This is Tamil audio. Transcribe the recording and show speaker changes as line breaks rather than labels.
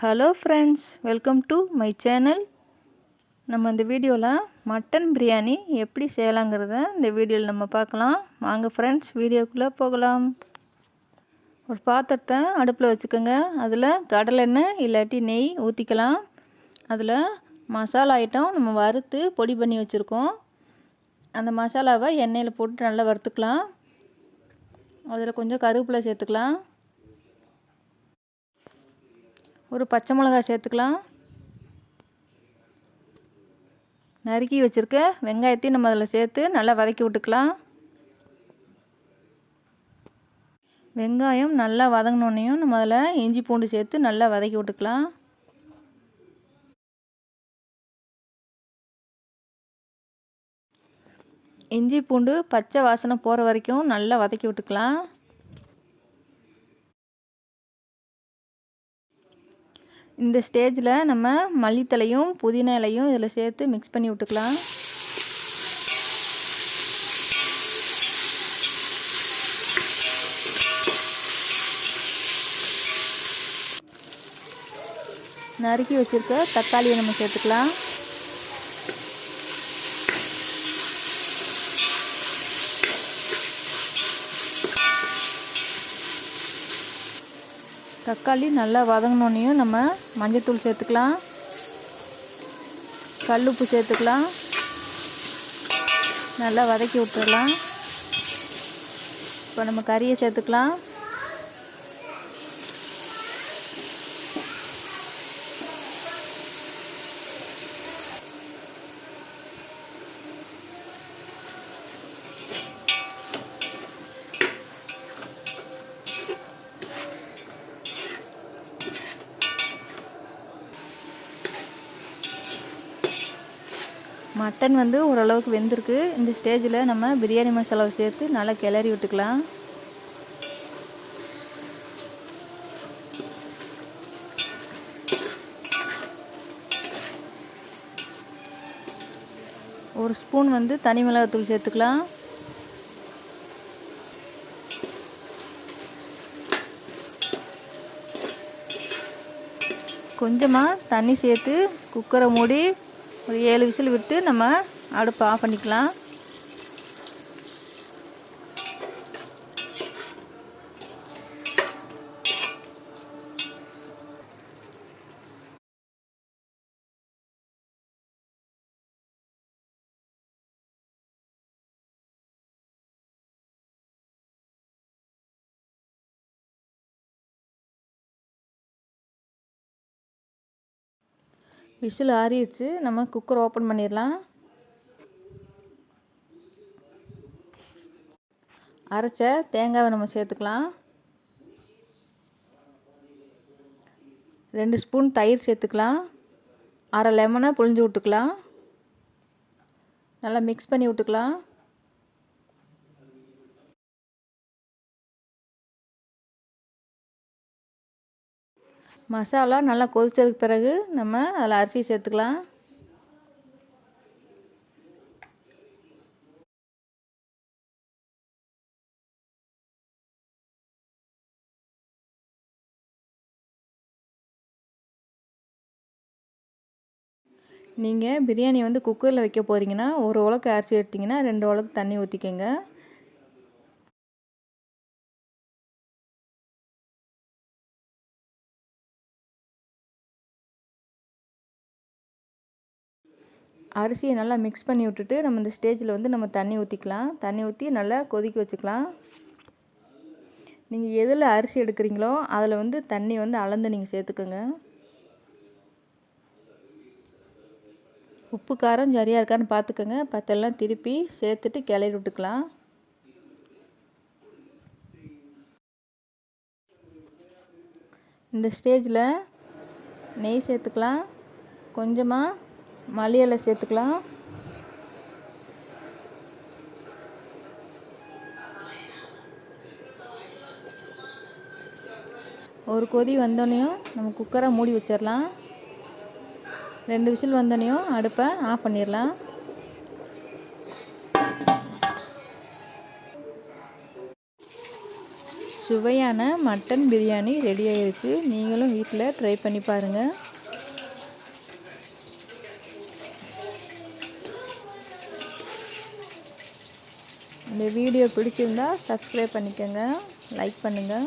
Hello friends welcome to my channel நம்ம இந்த வீடியோவில் மட்டன் பிரியாணி எப்படி செய்யலாங்கிறத இந்த வீடியோவில் நம்ம பார்க்கலாம். வாங்க ஃப்ரெண்ட்ஸ் வீடியோக்குள்ளே போகலாம். ஒரு பாத்திரத்தை அடுப்பில் வச்சுக்கோங்க. அதில் கடலெண்ணெய் இல்லாட்டி நெய் ஊற்றிக்கலாம் அதில் மசாலா ஐட்டம் நம்ம வறுத்து பொடி பண்ணி வச்சுருக்கோம். அந்த மசாலாவை எண்ணெயில் போட்டு நல்லா வறுத்துக்கலாம். அதில் கொஞ்சம் கருவேப்பிலை சேர்த்துக்கலாம். ஒரு பச்சை மிளகாய் சேர்த்துக்கலாம். நறுக்கி வச்சுருக்க வெங்காயத்தையும் நம்ம அதில் சேர்த்து நல்லா வதக்கி விட்டுக்கலாம். வெங்காயம் நல்லா வதங்கினோன்னையும் நம்ம அதில் இஞ்சி பூண்டு சேர்த்து நல்லா வதக்கி விட்டுக்கலாம். இஞ்சி பூண்டு பச்சை வாசனை போகிற வரைக்கும் நல்லா வதக்கி விட்டுக்கலாம். இந்த ஸ்டேஜில் நம்ம மல்லித்தலையும் புதினா இலையும் இதில் சேர்த்து மிக்ஸ் பண்ணி விட்டுக்கலாம். நறுக்கி வச்சுருக்க தக்காளியை நம்ம சேர்த்துக்கலாம். தக்காளி நல்லா வதங்கினோன்னையும் நம்ம மஞ்சத்தூள் சேர்த்துக்கலாம். கல்லுப்பு சேர்த்துக்கலாம். நல்லா வதக்கி விட்டுடலாம் இப்போ நம்ம கறியை சேர்த்துக்கலாம். மட்டன் வந்து ஓரளவுக்கு வெந்திருக்கு. இந்த ஸ்டேஜில் நம்ம பிரியாணி மசாலாவை சேர்த்து நல்லா கிளறி விட்டுக்கலாம். ஒரு ஸ்பூன் வந்து தனி மிளகாத்தூள் சேர்த்துக்கலாம். கொஞ்சமாக தண்ணி சேர்த்து குக்கரை மூடி ஒரு ஏழு விசில் விட்டு நம்ம அடுப்பை ஆஃப் பண்ணிக்கலாம். விசில் ஆறிடுச்சு. நம்ம குக்கர் ஓப்பன் பண்ணிடலாம். அரைச்ச தேங்காவை நம்ம சேர்த்துக்கலாம். ரெண்டு ஸ்பூன் தயிர் சேர்த்துக்கலாம். அரை லெமனை புழிஞ்சு விட்டுக்கலாம். நல்லா மிக்ஸ் பண்ணி விட்டுக்கலாம். மசாலா நல்லா கொதித்ததுக்கு பிறகு நம்ம அதில் அரிசி சேர்த்துக்கலாம். நீங்கள் பிரியாணி வந்து குக்கரில் வைக்க போகிறீங்கன்னா ஒரு உலக்கு அரிசி எடுத்திங்கன்னா ரெண்டு உலக்கு தண்ணி ஊற்றிக்கோங்க அரிசியை நல்லா மிக்ஸ் பண்ணி விட்டுட்டு நம்ம இந்த ஸ்டேஜில் வந்து நம்ம தண்ணி ஊற்றிக்கலாம் தண்ணி ஊற்றி நல்லா கொதிக்க வச்சுக்கலாம். நீங்கள் எதில் அரிசி எடுக்கிறீங்களோ அதில் வந்து தண்ணி வந்து அளந்து நீங்கள் சேர்த்துக்கோங்க. உப்பு காரம் சரியாக இருக்கான்னு பார்த்துக்கோங்க பத்தெல்லாம் திருப்பி சேர்த்துட்டு கிளறி விட்டுக்கலாம். இந்த ஸ்டேஜில் நெய் சேர்த்துக்கலாம். கொஞ்சமாக மல்லி இலை சேர்த்துக்கலாம். ஒரு கொதி வந்தோடனையும் நம்ம குக்கரை மூடி வச்சிடலாம் ரெண்டு விசில் வந்தோடனையும் அடுப்பை ஆஃப் பண்ணிடலாம் சுவையான மட்டன் பிரியாணி ரெடி ஆயிடுச்சு நீங்களும் வீட்டில் ட்ரை பண்ணி பாருங்கள் இந்த வீடியோ பிடிச்சிருந்தா சப்ஸ்கிரைப் பண்ணிக்கோங்க லைக் பண்ணுங்கள்